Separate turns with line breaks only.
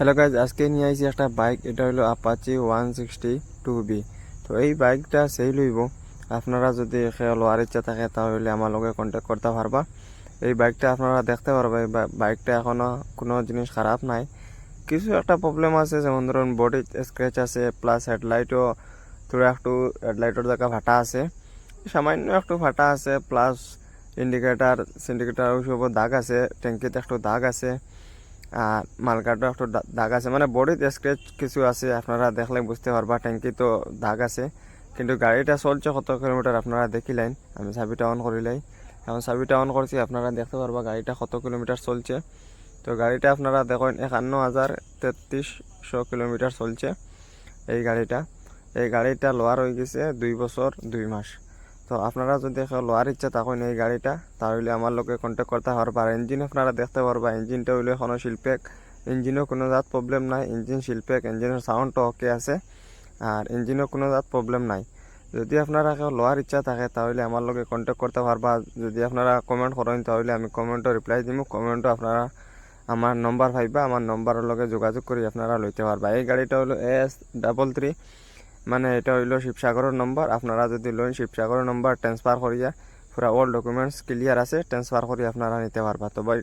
Hello guys আজকে নিয়ে আইছি একটা বাইক এটা হলো Apache one sixty two B তো এই বাইকটা সেই লইব আপনারা যদি লওয়ার ইচ্ছা থাকে, তাহলে আমার লগে কন্ট্যাক্ট করতে পারবা। এই বাইকটা আপনারা দেখতে পারবা, এই বাইকটা এখনও কোনো জিনিস খারাপ নাই। কিছু একটা প্রবলেম আছে, যেমন ধরুন বডি স্ক্র্যাচ আছে প্লাস হেডলাইটও থোড়া একটু হেডলাইটের জায়গা ফাটা আছে। সামান্য একটু ফাটা আছে প্লাস ইন্ডিকেটার সিন্ডিকেটার ওইসব দাগ আছে ট্যাঙ্কিতে একটু দাগ আছে। মালকাটা একটু দাগ আছে। মানে বডিতে স্ক্র্যাচ কিছু আছে, আপনারা দেখলে বুঝতে পারবা ট্যাঙ্কি তো দাগ আছে। কিন্তু গাড়িটা চলছে কত কিলোমিটার আপনারা দেখিলেন। আমি চাবিটা অন করিলাই। এখন চাবিটা অন করছি, আপনারা দেখতে পারবা গাড়িটা কত কিলোমিটার চলছে। তো গাড়িটা আপনারা দেখেন, একান্ন হাজার তেত্রিশশো কিলোমিটার চলছে এই গাড়িটা। এই গাড়িটা লোয়ার হয়ে গেছে দুই বছর, দুই মাস। তো আপনারা যদি লোয়ার ইচ্ছা তখন এই গাড়িটা, তাহলে আমার লোকে কন্ট্যাক্ট করতে পারবা। ইঞ্জিন আপনারা দেখতে পারবা ইঞ্জিনটা হইলে কোনো শিল্পেক ইঞ্জিনও কোনো জাত প্রবলেম নাই ইঞ্জিন শিল্পেক ইঞ্জিনের সাউন্ডটা ওকে আছে। আর ইঞ্জিনও কোনো জাত প্রবলেম নাই। যদি আপনারা কেউ লোয়ার ইচ্ছা থাকে, তাহলে আমার লোকে কন্ট্যাক্ট করতে পারবা। যদি আপনারা কমেন্ট করেন, তাহলে আমি কমেন্টও রিপ্লাই দিব কমেন্টও আপনারা আমার নম্বর পাইবা। আমার নম্বরের লগে যোগাযোগ করে, আপনারা লইতে পারবা। এই গাড়িটা হলো এস ডাবল থ্রি মানে এটা হইল শিবসাগরের নম্বর আপনারা যদি লোন শিবসাগরের নম্বর ট্রান্সফার করিয়া, পুরা অল ডকুমেন্টস ক্লিয়ার আছে ট্রান্সফার করে আপনারা নিতে পারবা। তো ভাই